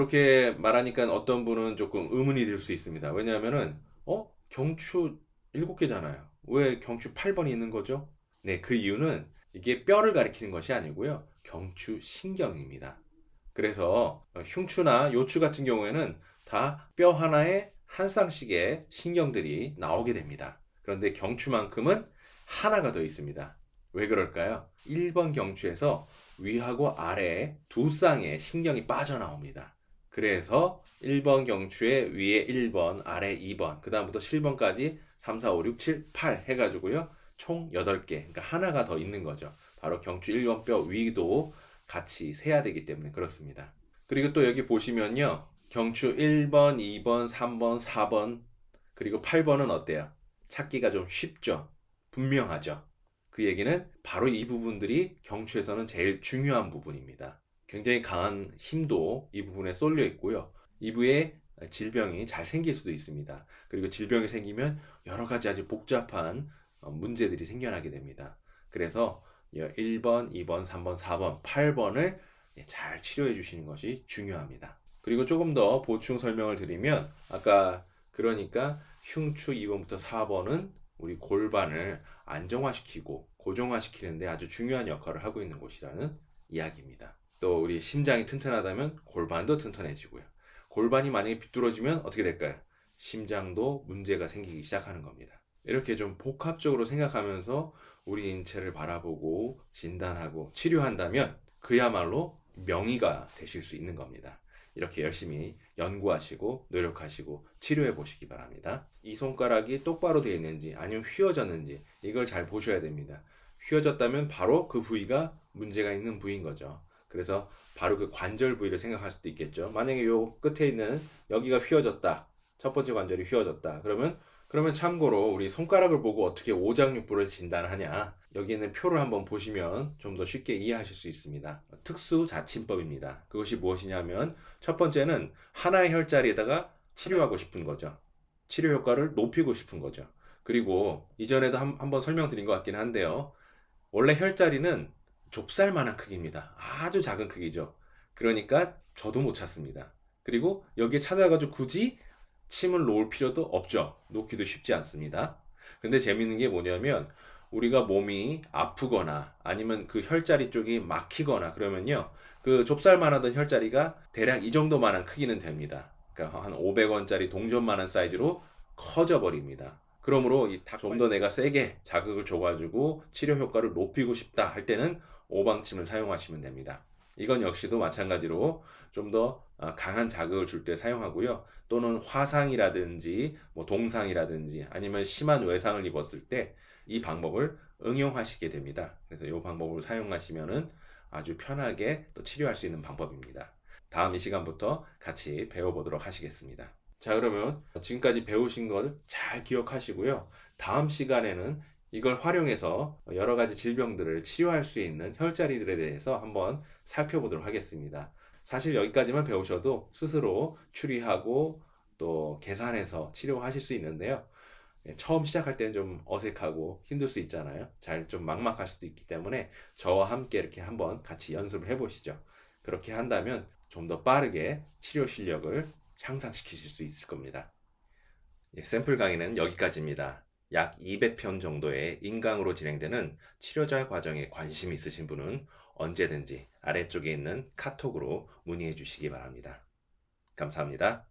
이렇게 말하니까 어떤 분은 조금 의문이 들 수 있습니다. 왜냐하면은 어 경추 7개잖아요. 왜 경추 8번이 있는 거죠? 네, 그 이유는 이게 뼈를 가리키는 것이 아니고요. 경추 신경입니다. 그래서 어, 흉추나 요추 같은 경우에는 다 뼈 하나에 한 쌍씩의 신경들이 나오게 됩니다. 그런데 경추만큼은 하나가 더 있습니다. 왜 그럴까요? 1번 경추에서 위하고 아래에 두 쌍의 신경이 빠져나옵니다. 그래서 1번 경추에 위에 1번, 아래 2번, 그 다음부터 7번까지 3, 4, 5, 6, 7, 8 해가지고요. 총 8개, 그러니까 하나가 더 있는 거죠. 바로 경추 1번 뼈 위도 같이 세야 되기 때문에 그렇습니다. 그리고 또 여기 보시면요. 경추 1번, 2번, 3번, 4번, 그리고 8번은 어때요? 찾기가 좀 쉽죠? 분명하죠? 그 얘기는 바로 이 부분들이 경추에서는 제일 중요한 부분입니다. 굉장히 강한 힘도 이 부분에 쏠려 있고요. 이부에 질병이 잘 생길 수도 있습니다. 그리고 질병이 생기면 여러 가지 아주 복잡한 어, 문제들이 생겨나게 됩니다. 그래서 1번, 2번, 3번, 4번, 8번을 잘 치료해 주시는 것이 중요합니다. 그리고 조금 더 보충 설명을 드리면 아까 그러니까 흉추 2번부터 4번은 우리 골반을 안정화시키고 고정화시키는데 아주 중요한 역할을 하고 있는 곳이라는 이야기입니다. 또 우리 심장이 튼튼하다면 골반도 튼튼해지고요. 골반이 만약에 비뚤어지면 어떻게 될까요? 심장도 문제가 생기기 시작하는 겁니다. 이렇게 좀 복합적으로 생각하면서 우리 인체를 바라보고 진단하고 치료한다면 그야말로 명의가 되실 수 있는 겁니다. 이렇게 열심히 연구하시고 노력하시고 치료해 보시기 바랍니다. 이 손가락이 똑바로 되어 있는지 아니면 휘어졌는지 이걸 잘 보셔야 됩니다. 휘어졌다면 바로 그 부위가 문제가 있는 부위인 거죠. 그래서 바로 그 관절 부위를 생각할 수도 있겠죠. 만약에 요 끝에 있는 여기가 휘어졌다. 첫 번째 관절이 휘어졌다. 그러면 그러면 참고로 우리 손가락을 보고 어떻게 오장육부를 진단하냐. 여기 있는 표를 한번 보시면 좀 더 쉽게 이해하실 수 있습니다. 특수 자침법입니다. 그것이 무엇이냐면 첫 번째는 하나의 혈자리에다가 치료하고 싶은 거죠. 치료 효과를 높이고 싶은 거죠. 그리고 이전에도 한, 한번 설명드린 것 같긴 한데요. 원래 혈자리는 좁쌀만한 크기입니다. 아주 작은 크기죠. 그러니까 저도 못 찾습니다. 그리고 여기에 찾아가지고 굳이 침을 놓을 필요도 없죠. 놓기도 쉽지 않습니다. 근데 재밌는 게 뭐냐면 우리가 몸이 아프거나 아니면 그 혈자리 쪽이 막히거나 그러면요. 그 좁쌀만 하던 혈자리가 대략 이 정도만한 크기는 됩니다. 그러니까 한 500원짜리 동전만한 사이즈로 커져 버립니다. 그러므로 좀 더 내가 세게 자극을 줘가지고 치료 효과를 높이고 싶다 할 때는 오방침을 사용하시면 됩니다. 이건 역시도 마찬가지로 좀 더 강한 자극을 줄 때 사용하고요. 또는 화상이라든지 뭐 동상이라든지 아니면 심한 외상을 입었을 때 이 방법을 응용하시게 됩니다. 그래서 이 방법을 사용하시면은 아주 편하게 또 치료할 수 있는 방법입니다. 다음 이 시간부터 같이 배워보도록 하시겠습니다. 자, 그러면 지금까지 배우신 걸 잘 기억하시고요. 다음 시간에는 이걸 활용해서 여러 가지 질병들을 치료할 수 있는 혈자리들에 대해서 한번 살펴보도록 하겠습니다. 사실 여기까지만 배우셔도 스스로 추리하고 또 계산해서 치료하실 수 있는데요. 예, 처음 시작할 때는 좀 어색하고 힘들 수 있잖아요. 잘 좀 막막할 수도 있기 때문에 저와 함께 이렇게 한번 같이 연습을 해보시죠. 그렇게 한다면 좀 더 빠르게 치료 실력을 향상시키실 수 있을 겁니다. 예, 샘플 강의는 여기까지입니다. 약 200편 정도의 인강으로 진행되는 치료자 과정에 관심 있으신 분은 언제든지 아래쪽에 있는 카톡으로 문의해 주시기 바랍니다. 감사합니다.